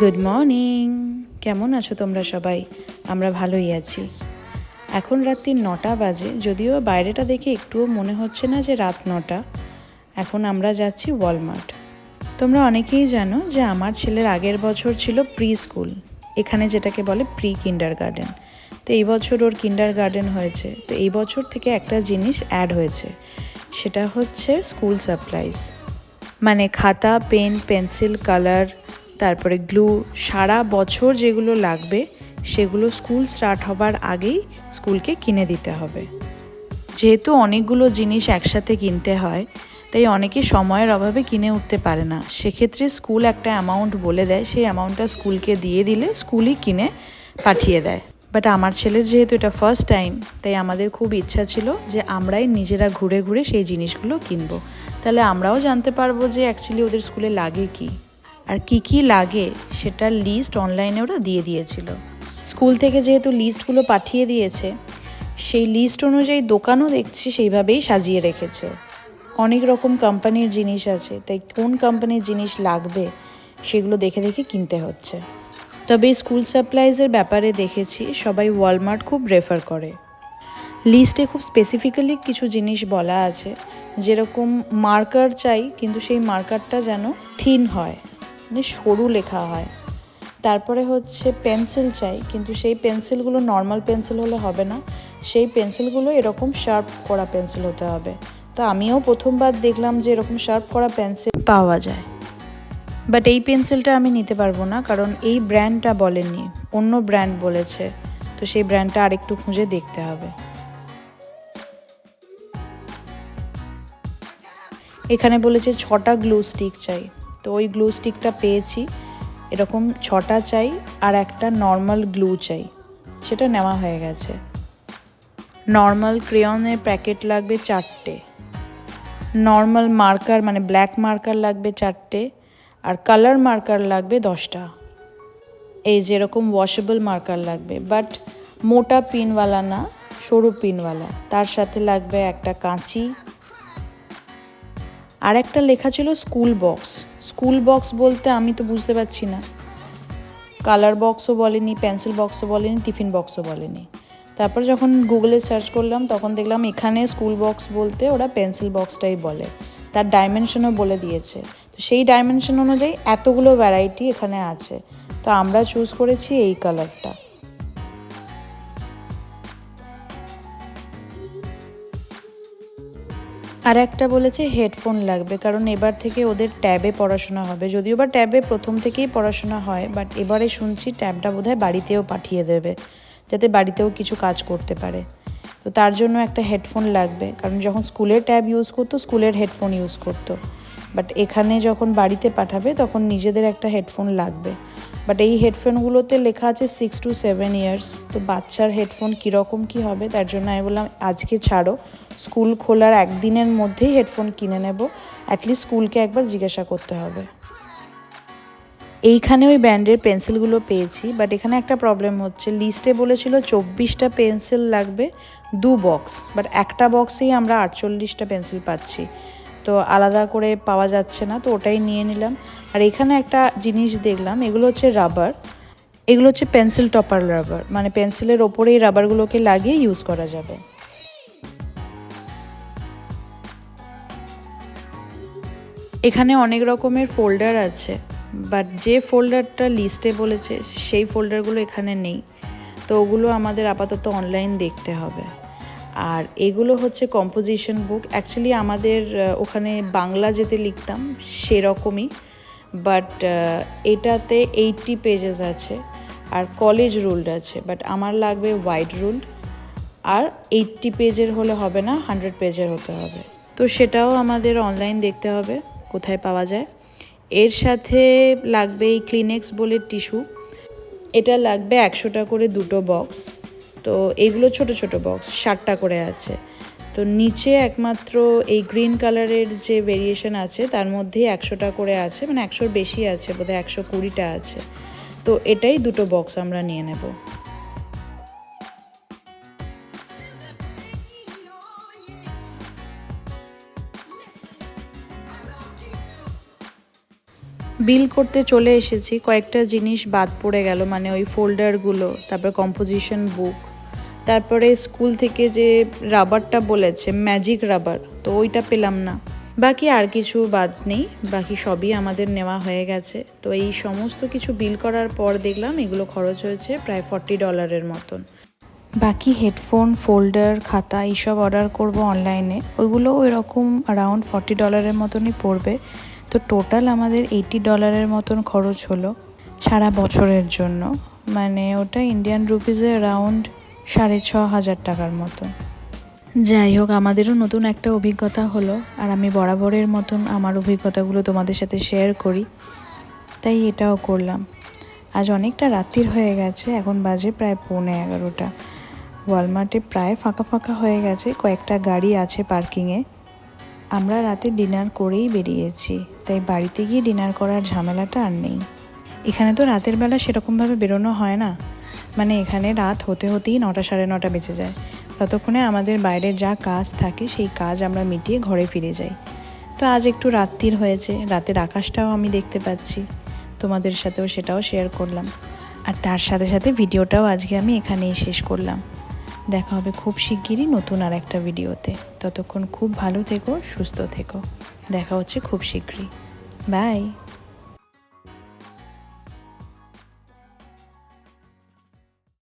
Good morning কেমন আছো তোমরা সবাই? আমরা ভালোই আছি। এখন রাত্রি নটা বাজে, যদিও বাইরেটা দেখে একটুও মনে হচ্ছে না যে রাত নটা। এখন আমরা যাচ্ছি ওয়ালমার্ট তোমরা অনেকেই জানো যে আমার ছেলের আগের বছর ছিল প্রি স্কুল এখানে যেটাকে বলে প্রি কিন্ডার গার্ডেন তো এই বছর ওর কিন্ডার গার্ডেন হয়েছে। তো এই বছর থেকে একটা জিনিস অ্যাড হয়েছে। সেটা হচ্ছে স্কুল সাপ্লাইজ মানে খাতা, পেন, পেন্সিল, কালার, তারপরে গ্লু, সারা বছর যেগুলো লাগবে সেগুলো স্কুল স্টার্ট হবার আগেই স্কুলকে কিনে দিতে হবে। যেহেতু অনেকগুলো জিনিস একসাথে কিনতে হয়, তাই অনেকে সময়ের অভাবে কিনে উঠতে পারে না। সেক্ষেত্রে স্কুল একটা অ্যামাউন্ট বলে দেয়, সেই অ্যামাউন্টটা স্কুলকে দিয়ে দিলে স্কুলই কিনে পাঠিয়ে দেয়। বাট আমার ছেলের যেহেতু এটা ফার্স্ট টাইম তাই আমাদের খুব ইচ্ছা ছিল যে আমরাই নিজেরা ঘুরে ঘুরে সেই জিনিসগুলো কিনবো। তাহলে আমরাও জানতে পারব যে অ্যাকচুয়ালি ওদের স্কুলে লাগে কি। আর কি কি লাগে সেটার লিস্ট অনলাইনে ওরা দিয়ে দিয়েছিল। স্কুল থেকে যেহেতু লিস্টগুলো পাঠিয়ে দিয়েছে, সেই লিস্ট অনুযায়ী দোকানও দেখছি সেইভাবেই সাজিয়ে রেখেছে। অনেক রকম কোম্পানির জিনিস আছে, তাই কোন কোম্পানির জিনিস লাগবে সেগুলো দেখে দেখে কিনতে হচ্ছে। তবে স্কুল সাপ্লাইজের ব্যাপারে দেখেছি সবাই ওয়ালমার্ট খুব রেফার করে। লিস্টে খুব স্পেসিফিক্যালি কিছু জিনিস বলা আছে, যেরকম মার্কার চাই, কিন্তু সেই মার্কারটা যেন থিন হয় মানে সরু লেখা হয়। তারপরে হচ্ছে পেন্সিল চাই, কিন্তু সেই পেন্সিলগুলো নর্মাল পেন্সিল হলে হবে না, সেই পেন্সিলগুলো এরকম শার্প করা পেন্সিল হতে হবে। তো আমিও প্রথমবার দেখলাম যে এরকম শার্প করা পেন্সিল পাওয়া যায়। বাট এই পেন্সিলটা আমি নিতে পারব না, কারণ এই ব্র্যান্ডটা বলেননি। অন্য ব্র্যান্ড বলেছে। তো সেই ব্র্যান্ডটা আরেকটু খুঁজে দেখতে হবে। এখানে বলেছে ছটা গ্লু স্টিক চাই। তো ওই গ্লু স্টিকটা পেয়েছি। এরকম ছটা চাই আর একটা নর্মাল গ্লু চাই। সেটা নেওয়া হয়ে গেছে। নর্মাল ক্রেয়নের প্যাকেট লাগবে চারটে। নর্মাল মার্কার মানে ব্ল্যাক মার্কার লাগবে চারটে। আর কালার মার্কার লাগবে দশটা। এই যেরকম ওয়াশেবল মার্কার লাগবে বাট মোটা পিনওয়ালা না, সরু পিনওয়ালা। তার সাথে লাগবে একটা কাঁচি। আর একটা লেখা ছিল স্কুল বক্স স্কুল বক্স বলতে আমি তো বুঝতে পারছি না। কালার বক্সও বলেনি পেন্সিল বক্সও বলেনি টিফিন বক্সও বলেনি। তারপর যখন গুগলে সার্চ করলাম, তখন দেখলাম এখানে স্কুল বক্স বলতে ওরা পেন্সিল বক্সটাই বলে। তার ডাইমেনশনও বলে দিয়েছে। তো সেই ডাইমেনশন অনুযায়ী এতগুলো ভ্যারাইটি এখানে আছে। তো আমরা চুজ করেছি এই কালারটা আর একটা বলেছে হেডফোন লাগবে, কারণ এবার থেকে ওদের ট্যাবে পড়াশোনা হবে। যদিও বা ট্যাবে প্রথম থেকেই পড়াশোনা হয় বাট এবারে শুনছি ট্যাবটা বোধহয় বাড়িতেও পাঠিয়ে দেবে, যাতে বাড়িতেও কিছু কাজ করতে পারে। তো তার জন্য একটা হেডফোন লাগবে, কারণ যখন স্কুলের ট্যাব ইউজ করতো স্কুলের হেডফোন ইউজ করতো। বাট এখানে যখন বাড়িতে পাঠাবে, তখন নিজেদের একটা হেডফোন লাগবে। বাট এই হেডফোনগুলোতে লেখা আছে সিক্স টু সেভেন ইয়ার্স তো বাচ্চার হেডফোন কীরকম কী হবে, তার জন্য আমি বললাম, আজকে ছাড়ো। স্কুল খোলার একদিনের মধ্যেই হেডফোন কিনে নেব। অ্যাটলিস্ট স্কুলকে একবার জিজ্ঞাসা করতে হবে। এইখানে ওই ব্র্যান্ডের পেন্সিলগুলো পেয়েছি, বাট এখানে একটা প্রবলেম হচ্ছে। লিস্টে বলেছিল চব্বিশটা পেন্সিল লাগবে, দু বক্স। বাট একটা বক্সেই আমরা আটচল্লিশটা পেন্সিল পাচ্ছি। তো আলাদা করে পাওয়া যাচ্ছে না, তো ওটাই নিয়ে নিলাম। আর এখানে একটা জিনিস দেখলাম, এগুলো হচ্ছে রাবার। এগুলো হচ্ছে পেন্সিল টপার রাবার মানে পেন্সিলের ওপরে এই রাবারগুলোকে লাগিয়ে ইউজ করা যাবে। এখানে অনেক রকমের ফোল্ডার আছে, বাট যে ফোল্ডারটা লিস্টে বলেছে, সেই ফোল্ডারগুলো এখানে নেই। তো ওগুলো আমাদের আপাতত অনলাইন দেখতে হবে। আর এগুলো হচ্ছে কম্পোজিশন বুক অ্যাকচুয়ালি আমাদের ওখানে বাংলা যেতে লিখতাম সেরকমই বাট এটাতে এইটটি পেজেস আছে আর কলেজ রুলড আছে বাট আমার লাগবে ওয়াইড রুলড আর এইটটি পেজের হলে হবে না হান্ড্রেড পেজের হতে হবে। তো সেটাও আমাদের অনলাইন দেখতে হবে, কোথায় পাওয়া যায়। এর সাথে লাগবে এই ক্লিনেক্স বলে টিস্যু এটা লাগবে একশোটা করে দুটো বক্স তো এগুলো ছোট ছোট বক্স ষাটটা করে আছে। তো নিচে একমাত্র এই গ্রিন কালারের যে ভেরিয়েশন আছে, তার মধ্যেই একশোটা করে আছে মানে একশোর বেশি আছে, বোধহয় একশো কুড়িটা আছে। তো এটাই দুটো বক্স আমরা নিয়ে নেব। বিল করতে চলে এসেছি, কয়েকটা জিনিস বাদ পড়ে গেল মানে ওই ফোল্ডারগুলো তারপর কম্পোজিশন বুক তারপরে স্কুল থেকে যে রাবারটা বলেছে ম্যাজিক রাবার তো ওইটা পেলাম না। বাকি আর কিছু বাদ নেই, বাকি সবই আমাদের নেওয়া হয়ে গেছে। তো এই সমস্ত কিছু বিল করার পর দেখলাম এগুলো খরচ হয়েছে প্রায় ফর্টি ডলারের মতন। বাকি হেডফোন ফোল্ডার খাতা এইসব অর্ডার করব অনলাইনে ওইগুলো এরকম অ্যারাউন্ড ফর্টি ডলারের মতনই পড়বে। তো টোটাল আমাদের এইটি ডলারের মতন খরচ হলো সারা বছরের জন্য। মানে ওটা ইন্ডিয়ান রুপিজে অ্যারাউন্ড সাড়ে ছ হাজার টাকার মতো। যাই হোক, আমাদেরও নতুন একটা অভিজ্ঞতা হলো, আর আমি বরাবরের মতন আমার অভিজ্ঞতাগুলো তোমাদের সাথে শেয়ার করি। তাই এটাও করলাম। আজ অনেকটা রাত্রির হয়ে গেছে, এখন বাজে প্রায় পৌনে এগারোটা। ওয়ালমার্টে প্রায় ফাঁকা ফাঁকা হয়ে গেছে, কয়েকটা গাড়ি আছে পার্কিংয়ে। আমরা রাতে ডিনার করেই বেরিয়েছি, তাই বাড়িতে গিয়ে ডিনার করার ঝামেলাটা আর নেই। এখানে তো রাতের বেলা সেরকমভাবে বেরোনো হয় না। মানে এখানে রাত হতে হতেই নটা সাড়ে নটা বেঁচে যায়। ততক্ষণে আমাদের বাইরে যা কাজ থাকে সেই কাজ আমরা মিটিয়ে ঘরে ফিরে যাই। তো আজ একটু রাত্রির হয়েছে, রাতের আকাশটাও আমি দেখতে পাচ্ছি। তোমাদের সাথেও সেটাও শেয়ার করলাম। আর তার সাথে সাথে ভিডিওটাও আজকে আমি এখানেই শেষ করলাম। দেখা হবে খুব শিগগিরই নতুন আর একটা ভিডিওতে। ততক্ষণ খুব ভালো থেকো, সুস্থ থেকো। দেখা হচ্ছে খুব শীঘ্রই বাই